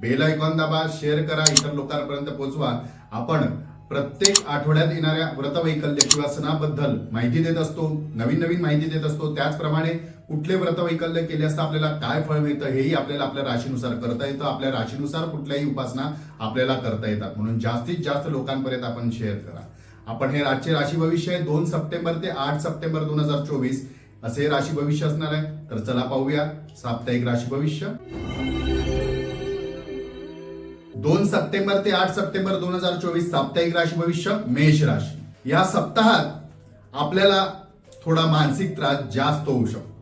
Bell icon दाबा share करा इतर लोकांपर्यंत पोहोचवा आपण प्रत्येक आठवड्यात येणाऱ्या व्रतवैकल्य किंवा सणाबद्दल माहिती देत असतो नवीन नवीन माहिती देत असतो. त्याचप्रमाणे कुठले व्रतवैकल्य केले असता आपल्याला काय फळ मिळतं हेही आपल्याला आपल्या राशीनुसार करता येतं. आपल्या राशीनुसार कुठल्याही उपासना आपल्याला करता येतात. म्हणून जास्तीत जास्त लोकांपर्यंत आपण शेअर करा. आपण हे आजचे राशी भविष्य आहे. दोन सप्टेंबर ते आठ सप्टेंबर दोन हजार चोवीस असे हे राशी भविष्य असणार आहे. तर चला पाहूया साप्ताहिक राशी भविष्य. दोन सप्टेंबर ते आठ सप्टेंबर दोन हजार चोवीस साप्ताहिक राशी भविष्य मेष राशी. या सप्ताहात आपल्याला थोडा मानसिक त्रास जास्त होऊ शकतो.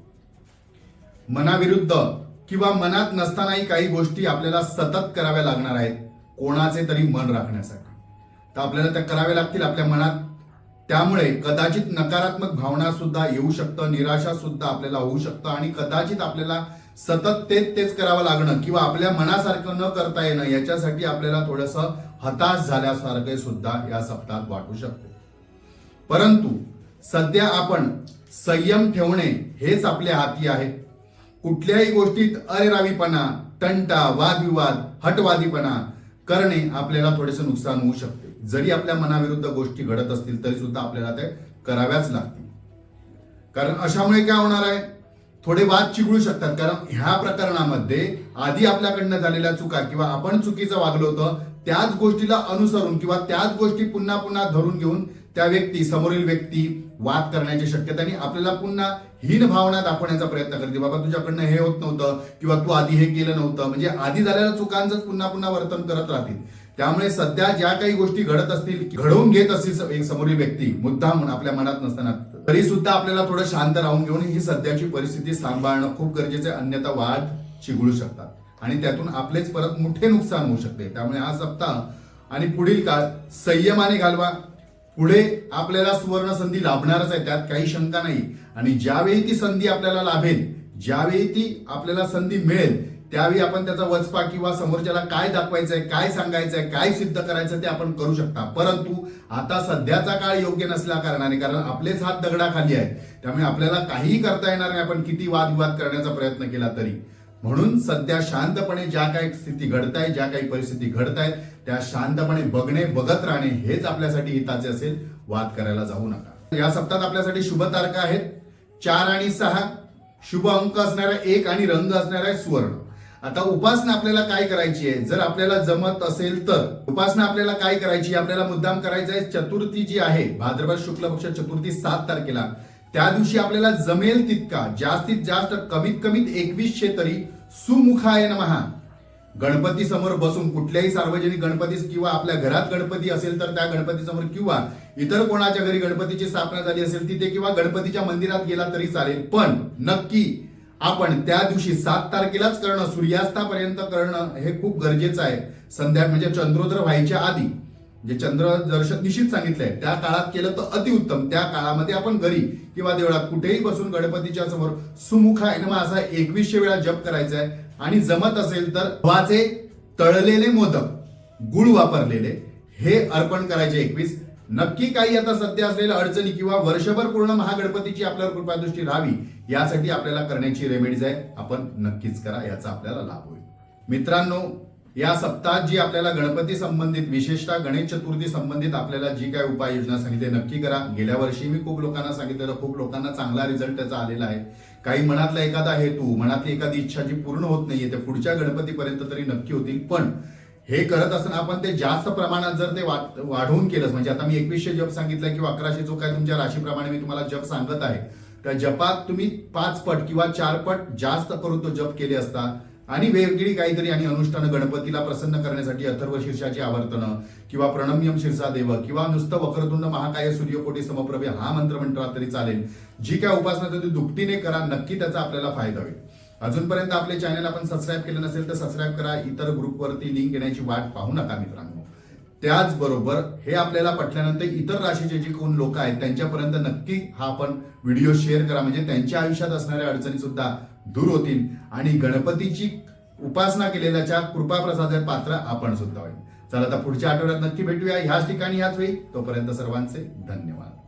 मनाविरुद्ध किंवा मनात नसतानाही काही गोष्टी आपल्याला सतत कराव्या लागणार आहेत कोणाचे तरी मन राखण्यासाठी. तर आपल्याला त्या कराव्या लागतील आपल्या मनात. त्यामुळे कदाचित नकारात्मक भावना सुद्धा येऊ शकतं निराशा सुद्धा आपल्याला होऊ शकतं आणि कदाचित आपल्याला सतत तेच तेच करावं लागणं किंवा आपल्या मनासारखं न करता येणं याच्यासाठी आपल्याला थोडस हताश झाल्यासारखे सुद्धा या सप्ताहात वाटू शकते. परंतु सध्या आपण संयम ठेवणे हेच आपल्या हाती आहे. कुठल्याही गोष्टीत अरेरावीपणा तंटा वादविवाद हटवादीपणा करणे आपल्याला थोडेसे नुकसान होऊ शकते. जरी आपल्या मनाविरुद्ध गोष्टी घडत असतील तरी सुद्धा आपल्याला ते कराव्याच लागतील. कारण अशामुळे काय होणार आहे? थोडे वाद चिघळू शकतात. कारण ह्या प्रकरणामध्ये आधी आपल्याकडनं झालेल्या चुका किंवा आपण चुकीचं वागलो होतं त्याच गोष्टीला अनुसरून किंवा त्याच गोष्टी पुन्हा पुन्हा धरून घेऊन त्या व्यक्ती समोरील व्यक्ती वाद करण्याची शक्यता आणि आपल्याला पुन्हा हीन भावना दाखवण्याचा प्रयत्न करते. बाबा तुझ्याकडनं हे होत नव्हतं किंवा तू आधी हे केलं नव्हतं. म्हणजे आधी झालेल्या चुकांचंच पुन्हा पुन्हा वर्तन करत राहतील. त्यामुळे सध्या ज्या काही गोष्टी घडत असतील घडवून घेत असतील एक समोरील व्यक्ती मुद्दा म्हणून आपल्या मनात नसताना तरी सुद्धा आपल्याला थोडं शांत राहून घेऊन ही सध्याची परिस्थिती सांभाळणं खूप गरजेचं आहे. अन्यथा वाद चिघळू शकतात. आणि त्यातून आपलेच परत मोठे नुकसान होऊ शकते. त्यामुळे हा सप्ताह आणि पुढील काळ संयमाने घालवा. पुढे आपल्याला सुवर्ण संधी लाभणारच आहे त्यात काही शंका नाही. आणि ज्यावेळी ती संधी आपल्याला लाभेल ज्यावेळी ती आपल्याला संधी मिळेल त्यावेळी आपण त्याचा वचपा किंवा समोरच्याला काय दाखवायचंय काय सांगायचंय काय सिद्ध करायचं ते आपण करू शकता. परंतु आता सध्याचा काळ योग्य नसल्या कारणाने कारण आपलेच हात दगडाखाली आहेत. त्यामुळे आपल्याला काहीही करता येणार नाही. आपण किती वादविवाद करण्याचा प्रयत्न केला तरी. म्हणून सध्या शांतपणे ज्या काही स्थिती घडताय ज्या काही परिस्थिती घडतायत त्या शांतपणे बघणे बघत राहणे हेच आपल्यासाठी हिताचे असेल वाद करायला जाऊ नका. या सप्ताहात आपल्यासाठी शुभ तारखा आहेत. चार आणि सहा. शुभ अंक असणारा एक आणि रंग असणारा आहे सुवर्ण. आता उपासना आपल्याला काय करायची आहे? जर आपल्याला जमत असेल तर. उपासना आपल्याला काय करायची आपल्याला मुद्दाम करायचं आहे चतुर्थी जी आहे भाद्रपद शुक्ल पक्ष चतुर्थी सात तारखेला त्या दिवशी आपल्याला जमेल तितका. जास्तीत जास्त कमीत कमीत एकवीसशे तरी सुमुखाय नमहा. गणपती समोर बसून कुठल्याही सार्वजनिक गणपती किंवा आपल्या घरात गणपती असेल तर त्या गणपती समोर किंवा इतर कोणाच्या घरी गणपतीची स्थापना झाली असेल तिथे किंवा गणपतीच्या मंदिरात गेला तरी चालेल. पण नक्की आपण त्या दिवशी सात तारखेलाच करणं सूर्यास्तापर्यंत करणं हे खूप गरजेचं आहे. संध्या म्हणजे चंद्रोदर व्हायच्या आधी जे चंद्र दर्शन निश्चित सांगितलंय त्या काळात केलं तर अतिउत्तम त्या काळामध्ये आपण घरी किंवा देवळात कुठेही बसून गणपतीच्या समोर सुमुखा आहे ना असा एकवीसशे वेळा जप करायचा आहे आणि जमत असेल तर वाचे तळलेले मोदक गुळ वापरलेले हे अर्पण करायचे एकवीस. नक्की काही आता सध्या असलेल्या अडचणी किंवा वर्षभर पूर्ण महागणपतीची आपल्यावर कृपादृष्टी राहावी यासाठी आपल्याला करण्याची रेमेडीज आहे. आपण नक्कीच करा याचा आपल्याला लाभ होईल. मित्रांनो या सप्ताहात जी आपल्याला गणपती संबंधित विशेषतः गणेश चतुर्थी संबंधित आपल्याला जी काय उपाययोजना सांगितली नक्की करा. गेल्या वर्षी मी खूप लोकांना सांगितलेलं खूप लोकांना चांगला रिझल्ट त्याचा आलेला आहे. काही मनातला एखादा हेतू मनातली एखादी इच्छा जी पूर्ण होत नाहीये ते पुढच्या गणपतीपर्यंत तरी नक्की होतील. पण हे करत असताना आपण ते जास्त प्रमाणात जर ते वाढवून केलंच म्हणजे आता मी एकवीसशे जप सांगितलं किंवा अकराशे जो काय तुमच्या राशीप्रमाणे मी तुम्हाला जप सांगत आहे त्या जपात तुम्ही पाच पट किंवा चार पट जास्त करून तो जप केले असता आणि वेगळी काहीतरी आणि अनुष्ठान गणपतीला प्रसन्न करण्यासाठी अथर्व शीर्षाची आवर्तनं किंवा प्रणम्यम शीर्षा देव किंवा नुसतं वक्रतुंड महाकाय सूर्यकोटी समप्रभे हा मंत्र म्हटला तरी चालेल. जी काय उपासना ती दुपटीने करा नक्की त्याचा आपल्याला फायदा होईल. अजूनपर्यंत आपले चॅनल आपण सबस्क्राईब केलं नसेल तर सबस्क्राईब करा. इतर ग्रुपवरती लिंक येण्याची वाट पाहू नका मित्रांनो. त्याचबरोबर हे आपल्याला पटल्यानंतर इतर राशीचे जे कोण लोक आहेत त्यांच्यापर्यंत नक्की हा आपण व्हिडिओ शेअर करा. म्हणजे त्यांच्या आयुष्यात असणाऱ्या अडचणी सुद्धा दूर होतील. आणि गणपतीची उपासना केलेल्याच्या कृपा प्रसादाचे पात्र आपण सुद्धा होईल. चला आता पुढच्या आठवड्यात नक्की भेटूया. ह्याच ठिकाणी ह्याच वेळी. तोपर्यंत सर्वांचे धन्यवाद.